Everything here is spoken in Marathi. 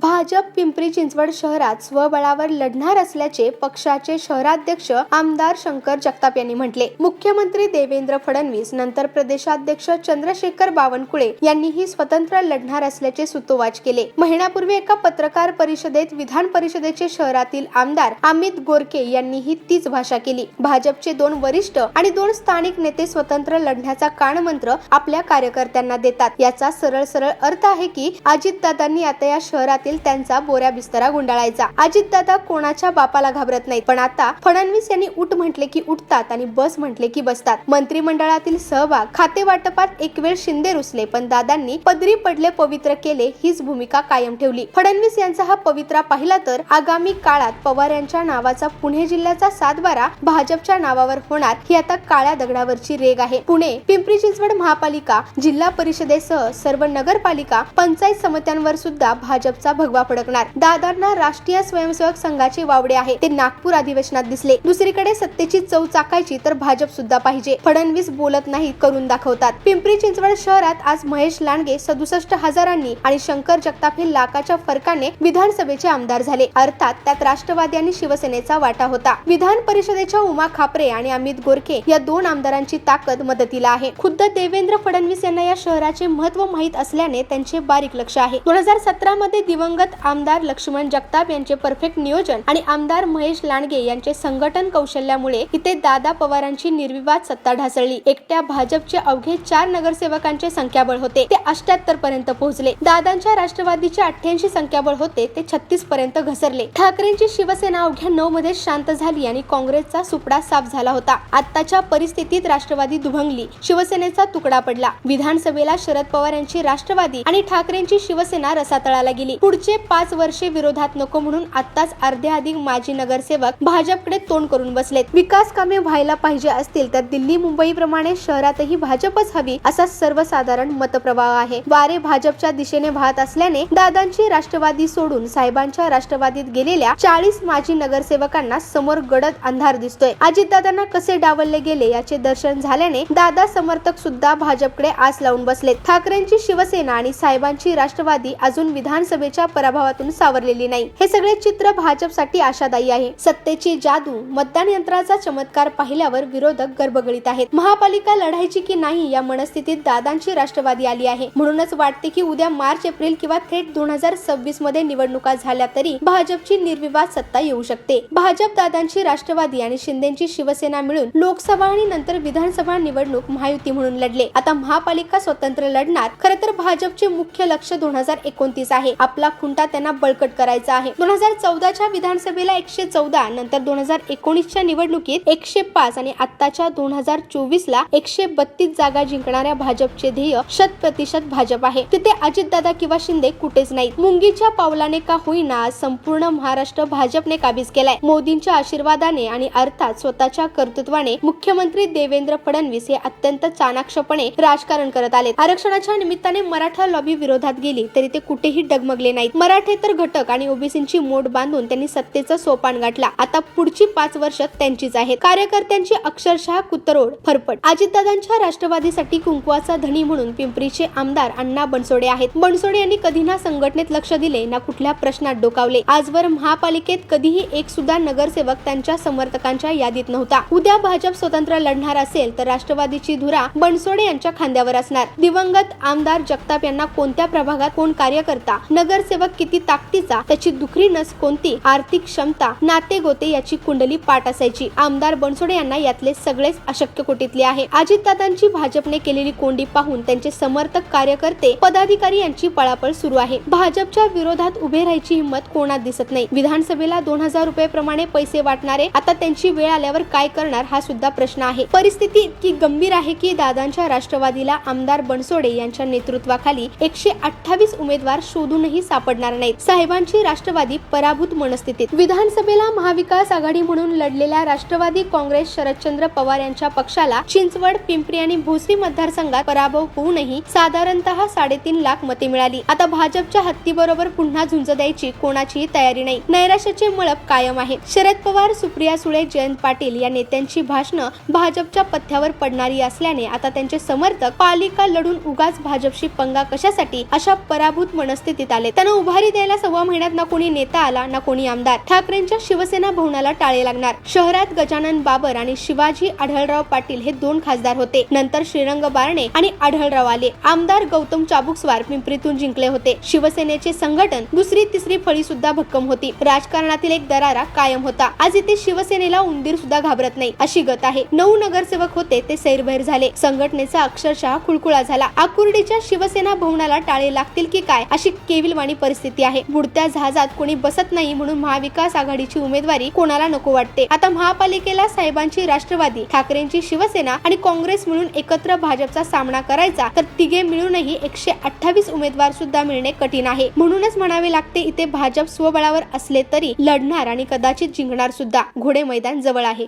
भाजप पिंपरी चिंचवड शहरात स्वबळावर लढणार असल्याचे पक्षाचे शहराध्यक्ष आमदार शंकर जगताप यांनी म्हटले. मुख्यमंत्री देवेंद्र फडणवीस नंतर प्रदेशाध्यक्ष चंद्रशेखर बावनकुळे यांनीही स्वतंत्र लढणार असल्याचे सुतोवाच केले. महिन्यापूर्वी एका पत्रकार परिषदेत विधान परिषदेचे शहरातील आमदार अमित गोरके यांनीही तीच भाषा केली. भाजपचे दोन वरिष्ठ आणि दोन स्थानिक नेते स्वतंत्र लढण्याचा कानमंत्र आपल्या कार्यकर्त्यांना देतात. याचा सरळ सरळ अर्थ आहे की अजितदादांनी आता या शहरातील त्यांचा बोऱ्या बिस्तरा गुंडाळायचा. अजितदादा कोणाच्या बापाला घाबरत नाहीत पण आता फडणवीस यांनी उठ म्हटले की उठतात आणि बस म्हटले की बसतात. मंत्रिमंडळातील सहभाग खाते वाटपात एक वेळ शिंदे रुसले पण दादांनी पदरी पडले पवित्र केले हीच भूमिका कायम ठेवली. फडणवीस यांचा हा पवित्रा पाहिला तर आगामी काळात पवार यांच्या नावाचा पुणे जिल्ह्याचा सातबारा भाजपच्या नावावर होणार ही आता काळ्या दगडावरची रेग आहे. पुणे पिंपरी चिंचवड महापालिका जिल्हा परिषदेसह सर्व नगरपालिका पंचायत समित्यांवर सुद्धा भाजपचा भगवा फडकणार. दादांना राष्ट्रीय स्वयंसेवक संघाचे वावडे आहे. ते नागपूर अधिवेशनात दिसले. दुसरीकडे सत्तेची चव चाकायची तर भाजप सुद्धा पाहिजे. फडणवीस बोलत नाही करून दाखवतात. पिंपरी चिंचवड शहरात आज महेश लांडगे सदुसष्ट हजारांनी आणि शंकर जगताप हे लाखाच्या फरकाने विधानसभेचे आमदार झाले. अर्थात त्यात राष्ट्रवादी आणि शिवसेनेचा वाटा होता. विधान परिषदेच्या उमा खापरे आणि अमित गोरखे या दोन आमदारांची ताकद मदतीला आहे. खुद्द देवेंद्र फडणवीस यांना या शहराचे महत्त्व माहीत असल्याने त्यांचे बारीक लक्ष आहे. दोन हजार सतरा मध्ये दिवंगत आमदार लक्ष्मण जगताप यांचे परफेक्ट नियोजन आणि आमदार महेश लांडगे यांचे संघटन कौशल्यामुळे इथे दादा पवारांची निर्विवाद सत्ता ढासळली. एकट्या भाजपचे अवघे चार नगरसेवकांचे संख्याबळ होते. ते अष्ट्याहत्तर पर्यंत पोहोचले. दादांच्या राष्ट्रवादीचे अठ्ठ्याऐंशी संख्याबळ होते. ते छत्तीस पर्यंत घसरले. ठाकरेंची शिवसेना अवघ्या नऊ मध्ये शांत झाली आणि काँग्रेसचा सुपडा साफ झाला होता. आताच्या परिस्थितीत राष्ट्रवादी दुभंगली. शिवसेनेचा तुकडा पडला. विधानसभेला शरद पवार यांची राष्ट्रवादी आणि ठाकरेंची शिवसेना रसातळाला गेली. पुढचे पाच वर्षे विरोधात नको म्हणून आताच अर्ध्या अधिक माजी नगरसेवक भाजपकडे तोंड करून बसलेत. विकास कामे व्हायला पाहिजे असतील तर दिल्ली मुंबई प्रमाणे शहरातही भाजपच हवी असा सर्वसाधारण मतप्रवाह आहे. वारे भाजपच्या दिशेने वाहत असल्याने दादांची राष्ट्रवादी सोडून साहेबांच्या राष्ट्रवादीत गेलेल्या चाळीस माजी नगरसेवकांना समोर गडद अंधार दिसतोय. अजितदादांना कसे डावलले गेले याचे दर्शन झाल्याने दादा समर्थक सुद्धा भाजपकडे आस लावून बसलेत. ठाकरेंची शिवसेना आणि साहेबांची राष्ट्रवादी अजून विधानसभेच्या पराभवातून सावरलेली नाही. हे सगळे चित्र भाजपसाठी आशादायी आहे. सत्तेची जादू मतदान यंत्राचा चमत्कार पाहिल्यावर विरोधक गर्भगळीत आहेत. महापालिका लढायची की नाही या मनस्थितीत दादांची राष्ट्रवादी आली आहे. म्हणूनच वाटते की उद्या मार्च एप्रिल किंवा थेट दोन हजार सव्वीसमध्ये निवडणुका झाल्या तरी भाजपची निर्विवाद सत्ता येऊ शकते. भाजप दादांची राष्ट्रवादी आणि शिंदेची शिवसेना मिळून लोकसभा आणि नंतर विधानसभा निवडणूक महायुती म्हणून लढले. आता महापालिका स्वतंत्र लढणार खर तर भाजपचे मुख्य लक्ष दोन हजार एकोणतीस आहे. आपला खुंटा त्यांना बळकट करायचा आहे. दोन हजार चौदाच्या विधानसभेला एकशे चौदा नंतर दोन हजार एकोणीसच्या निवडणुकीत एकशे पाच आणि आताच्या दोन हजार चोवीस ला एकशे बत्तीस जागा जिंकणाऱ्या भाजपचे ध्येय शत प्रतिशत भाजप आहे. तिथे अजितदादा किंवा शिंदे कुठेच नाहीत. मुंगीच्या पावलाने का होईना आज संपूर्ण महाराष्ट्र भाजपने काबीज केलाय. मोदींच्या आशीर्वादाने आणि अर्थात स्वतःच्या कर्तृत्वाने मुख्यमंत्री देवेंद्र फडणवीस हे अत्यंत चाणाक्षपणे राजकारण करत आले आरक्षणाच्या निमित्ताने मराठा लॉबी विरोधात गेली तरी ते कुठेही डगमगले नाही नाहीत मराठे तर घटक आणि ओबीसींची मोड बांधून त्यांनी सत्तेचं सोपान गाठला. आता पुढची पाच वर्ष त्यांचीच आहेत. कार्यकर्त्यांची अक्षरशः कुतरोड फरफट. अजितदादांच्या राष्ट्रवादीसाठी कुंकवाचा धनी म्हणून पिंपरीचे आमदार अण्णा बनसोडे आहेत. बनसोडे यांनी कधी ना संघटनेत लक्ष दिले ना कुठल्या प्रश्नात डोकावले. आजवर महापालिकेत कधीही एक सुद्धा नगरसेवक त्यांच्या समर्थकांच्या यादीत नव्हता. उद्या भाजप स्वतंत्र लढणार असेल तर राष्ट्रवादीची धुरा बनसोडे यांच्या खांद्यावर असणार. दिवंगत आमदार जगताप यांना कोणत्या प्रभागात कोण कार्यकर्ता? नगरसेवक किती ताकदीचा त्याची दुखरी नस कोणती? आर्थिक क्षमता नाते गोते याची कुंडली पाठ असायची. आमदार बनसोडे यांना यातले सगळेच अशक्य कोटीतले आहे. अजितदादांची भाजपने केलेली कोंडी पाहून त्यांचे समर्थक कार्यकर्ते पदाधिकारी यांची पळापळ सुरू आहे. भाजपच्या विरोधात उभे राहायची हिंमत कोणात दिसत नाही. विधानसभेला दोन हजार रुपये प्रमाणे पैसे वाटणारे आता त्यांची वेळ आल्यावर काय करणार हा सुद्धा प्रश्न आहे. परिस्थिती इतकी गंभीर आहे की दादांच्या राष्ट्रवादीला आमदार बनसोडे यांच्या नेतृत्वाखाली एकशे अठ्ठावीस उमेदवार शोधूनही सापडणार नाहीत. साहेबांची राष्ट्रवादी पराभूत मनस्थितीत विधानसभेला महाविकास आघाडी म्हणून लढलेल्या राष्ट्रवादी काँग्रेस शरदचंद्र पवार यांच्या पक्षाला चिंचवड पिंपरी आणि भोसरी मतदारसंघात पराभव होऊनही साधारणतः साडेतीन लाख मते मिळाली. आता भाजपच्या हत्तीबरोबर पुन्हा झुंज द्यायची कोणाचीही तयारी नाही. नैराश्याचे मळप कायम आहे. शरद पवार सुप्रिया सुळे जयंत पाटील या नेत्यांची भाषणं भाजपच्या पथ्यावर पडणारी असल्याने आता त्यांचे समर्थक पालिका लढून उगाच भाजपशी पंगा कशासाठी अशा पराभूत मनस्थितीत आले तर त्यांना उभारी द्यायला सव्वा महिन्यात ना कोणी नेता आला ना कोणी आमदार. ठाकरेंच्या शिवसेना भवनाला टाळे लागणार. शहरात गजानन बाबर आणि शिवाजी आढळराव पाटील हे दोन खासदार होते. नंतर श्रीरंग बारणे आणि आढळराव आले. आमदार गौतम चाबुकस्वार पिंपरीतून जिंकले होते. शिवसेनेचे संघटन दुसरी तिसरी फळी सुद्धा भक्कम होती. राजकारणातील एक दरारा कायम होता. आज इथे शिवसेनेला उंदीर सुद्धा घाबरत नाही अशी गत आहे. नऊ नगरसेवक होते ते सैरभैर झाले. संघटनेचा अक्षरशः खुळखुळा झाला. आकुर्डीच्या शिवसेना भवनाला टाळे लागतील की काय अशी केविलवाणी परिस्थिती आहे. बुडत्या जहाजात कोणी बसत नाही म्हणून महाविकास आघाडीची उमेदवारी कोणाला नको वाटते? आता महापालिकेला साहेबांची राष्ट्रवादी ठाकरेंची शिवसेना आणि काँग्रेस मिळून एकत्र भाजपचा सामना करायचा तर तिघे मिळूनही एकशे अठ्ठावीस उमेदवार सुद्धा मिळणे कठीण आहे. म्हणूनच म्हणावे लागते इथे भाजप स्वबळावर असले तरी लढणार आणि कदाचित जिंकणार सुद्धा. घोडे मैदान जवळ आहे.